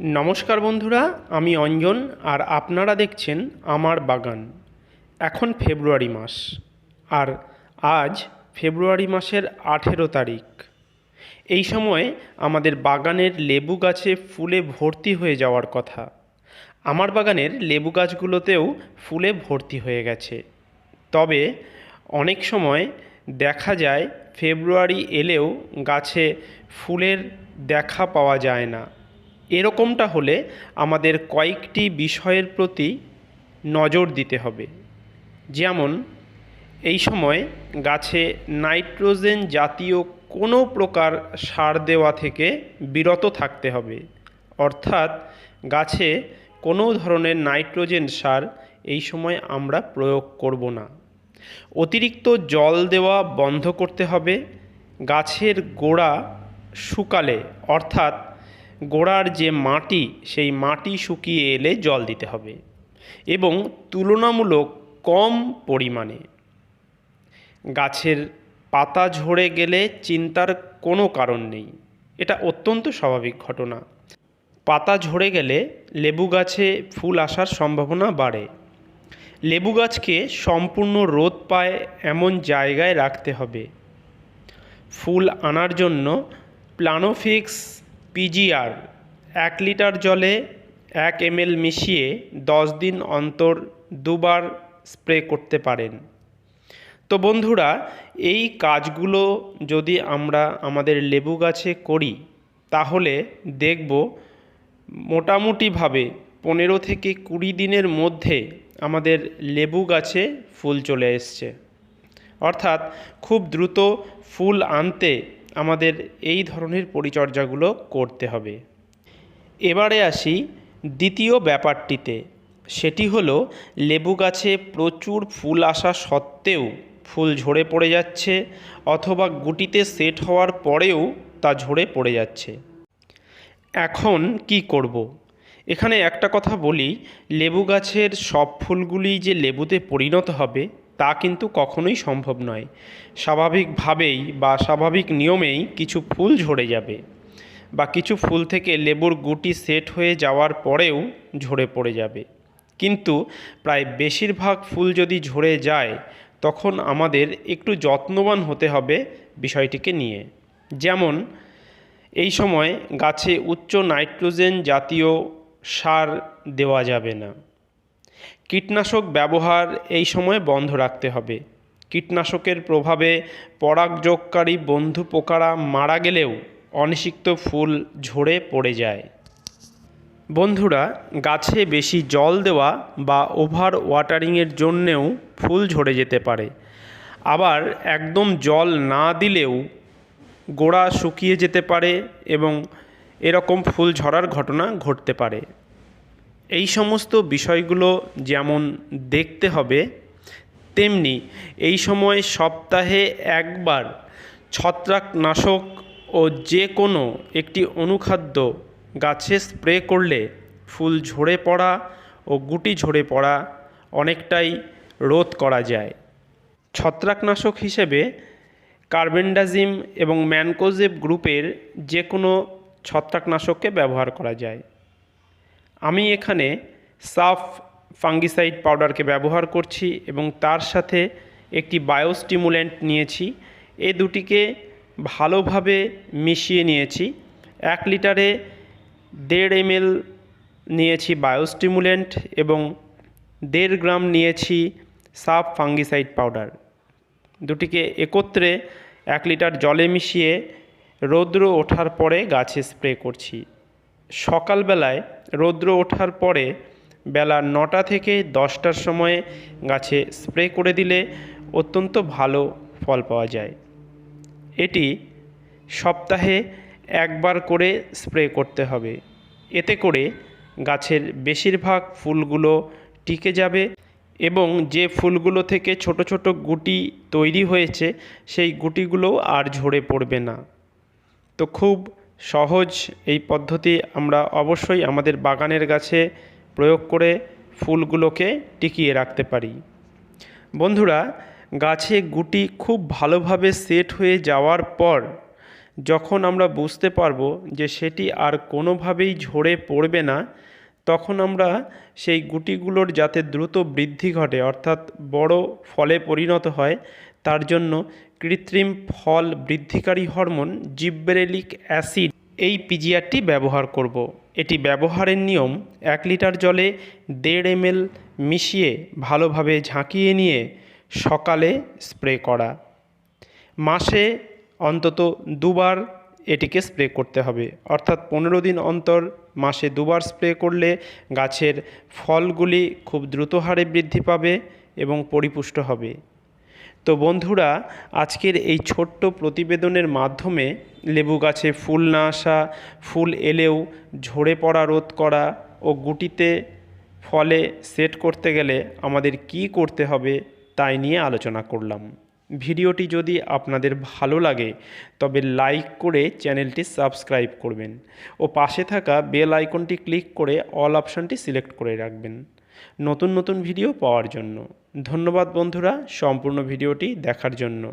নমস্কার বন্ধুরা, আমি অঞ্জন আর আপনারা দেখছেন আমার বাগান। এখন ফেব্রুয়ারি মাস আর আজ ফেব্রুয়ারি মাসের আঠেরো তারিখ। এই সময় আমাদের বাগানের লেবু গাছে ফুলে ভর্তি হয়ে যাওয়ার কথা। আমার বাগানের লেবু গাছগুলোতেও ফুলে ভর্তি হয়ে গেছে। তবে অনেক সময় দেখা যায়, ফেব্রুয়ারি এলেও গাছে ফুলের দেখা পাওয়া যায় না। এরকমটা হলে আমাদের কয়েকটি বিষয়ের প্রতি নজর দিতে হবে। যেমন, এই সময় গাছে নাইট্রোজেন জাতীয় কোনো প্রকার সার দেওয়া থেকে বিরত থাকতে হবে। অর্থাৎ গাছে কোনো ধরনের নাইট্রোজেন সার এই সময় আমরা প্রয়োগ করব না। অতিরিক্ত জল দেওয়া বন্ধ করতে হবে। গাছের গোড়া শুকালে, অর্থাৎ গোড়ার যে মাটি, সেই মাটি শুকিয়ে এলে জল দিতে হবে এবং তুলনামূলক কম পরিমাণে। গাছের পাতা ঝরে গেলে চিন্তার কোনো কারণ নেই। এটা অত্যন্ত স্বাভাবিক ঘটনা। পাতা ঝরে গেলে লেবু গাছে ফুল আসার সম্ভাবনা বাড়ে। লেবু গাছকে সম্পূর্ণ রোদ পায় এমন জায়গায় রাখতে হবে। ফুল আনার জন্য প্লানোফিক্স পিজিআর এক লিটার জলে এক এমএল মিশিয়ে দশ দিন অন্তর দুবার স্প্রে করতে পারেন। তো বন্ধুরা, এই কাজগুলো যদি আমরা আমাদের লেবু গাছে করি, তাহলে দেখব মোটামুটিভাবে পনেরো থেকে কুড়ি দিনের মধ্যে আমাদের লেবু গাছে ফুল চলে এসছে। অর্থাৎ খুব দ্রুত ফুল আনতে আমাদের এই ধরনের পরিচর্যাগুলো করতে হবে। এবারে আসি দ্বিতীয় ব্যাপারটিতে। সেটি হলো, লেবু গাছে প্রচুর ফুল আসা সত্ত্বেও ফুল ঝরে পড়ে যাচ্ছে অথবা গুটিতে সেট হওয়ার পরেও তা ঝরে পড়ে যাচ্ছে। এখন কি করব। এখানে একটা কথা বলি, লেবু গাছের সব ফুলগুলি যে লেবুতে পরিণত হবে তা কিন্তু কখনোই সম্ভব নয়। স্বাভাবিকভাবেই বা স্বাভাবিক নিয়মেই কিছু ফুল ঝরে যাবে বা কিছু ফুল থেকে লেবুর গুটি সেট হয়ে যাওয়ার পরেও ঝরে পড়ে যাবে। কিন্তু প্রায় বেশিরভাগ ফুল যদি ঝরে যায়, তখন আমাদের একটু যত্নবান হতে হবে বিষয়টিকে নিয়ে। যেমন, এই সময় গাছে উচ্চ নাইট্রোজেন জাতীয় সার দেওয়া যাবে না। কীটনাশক ব্যবহার এই সময় বন্ধ রাখতে হবে। কীটনাশকের প্রভাবে পরাগযোগকারী বন্ধু পোকারা মারা গেলেও অনিষিক্ত ফুল ঝরে পড়ে যায়। বন্ধুরা, গাছে বেশি জল দেওয়া বা ওভার ওয়াটারিংয়ের জন্যেও ফুল ঝরে যেতে পারে। আবার একদম জল না দিলেও গোড়া শুকিয়ে যেতে পারে এবং এরকম ফুল ঝরার ঘটনা ঘটতে পারে। এই সমস্ত বিষয়গুলো যেমন দেখতে হবে, তেমনি এই সময় সপ্তাহে একবার ছত্রাকনাশক ও যে কোনো একটি অনুখাদ্য গাছে স্প্রে করলে ফুল ঝরে পড়া ও গুটি ঝরে পড়া অনেকটাই রোধ করা যায়। ছত্রাকনাশক হিসেবে কার্বেন্ডাজিম এবং ম্যানকোজেব গ্রুপের যে কোনো ছত্রাকনাশককে ব্যবহার করা যায়। আমি এখানে সাফ ফাঙ্গিসাইড পাউডারকে ব্যবহার করছি এবং তার সাথে একটি বায়োস্টিমুল্যান্ট নিয়েছি। এ দুটিকে ভালোভাবে মিশিয়ে নিয়েছি। এক লিটারে দেড় এমএল নিয়েছি বায়োস্টিমুল্যান্ট এবং দেড় গ্রাম নিয়েছি সাফ ফাঙ্গিসাইড পাউডার। দুটিকে একত্রে এক লিটার জলে মিশিয়ে রৌদ্র ওঠার পরে গাছে স্প্রে করছি। সকালবেলায় রৌদ্র ওঠার পরে বেলা নটা থেকে দশটার সময়ে গাছে স্প্রে করে দিলে অত্যন্ত ভালো ফল পাওয়া যায়। এটি সপ্তাহে একবার করে স্প্রে করতে হবে। এতে করে গাছের বেশিরভাগ ফুলগুলো টিকে যাবে এবং যে ফুলগুলো থেকে ছোট ছোট গুটি তৈরি হয়েছে, সেই গুটিগুলোও আর ঝরে পড়বে না। তো খুব সহজ এই পদ্ধতি আমরা অবশ্যই আমাদের বাগানের গাছে প্রয়োগ করে ফুলগুলোকে টিকিয়ে রাখতে পারি। বন্ধুরা, গাছে গুটি খুব ভালোভাবে সেট হয়ে যাওয়ার পর যখন আমরা বুঝতে পারব যে সেটি আর কোনোভাবেই ঝরে পড়বে না, তখন আমরা সেই গুটিগুলোর যাতে দ্রুত বৃদ্ধি ঘটে, অর্থাৎ বড় ফলে পরিণত হয়, তার জন্য কৃত্রিম ফল বৃদ্ধিকারী হরমোন জিব্বেরেলিক অ্যাসিড, এই পিজিআরটি ব্যবহার করব। এটি ব্যবহারের নিয়ম, এক লিটার জলে দেড় এমএল মিশিয়ে ভালোভাবে ঝাঁকিয়ে নিয়ে সকালে স্প্রে করা। মাসে অন্তত দুবার এটিকে স্প্রে করতে হবে। অর্থাৎ পনেরো দিন অন্তর মাসে দুবার স্প্রে করলে গাছের ফলগুলি খুব দ্রুত হারে বৃদ্ধি পাবে এবং পরিপুষ্ট হবে। তো বন্ধুরা, আজকের এই ছোট্ট প্রতিবেদনের মাধ্যমে লেবু গাছে ফুল না আসা, ফুল এলেও ঝরে পড়া রোধ করা ও গুটিতে ফলে সেট করতে গেলে আমাদের কি করতে হবে তাই নিয়ে আলোচনা করলাম। ভিডিওটি যদি আপনাদের ভালো লাগে, তবে লাইক করে চ্যানেলটি সাবস্ক্রাইব করবেন ও পাশে থাকা বেল আইকনটি ক্লিক করে অল অপশানটি সিলেক্ট করে রাখবেন। নতুন নতুন ভিডিও পাওয়ার জন্য। ধন্যবাদ বন্ধুরা সম্পূর্ণ ভিডিওটি দেখার জন্য।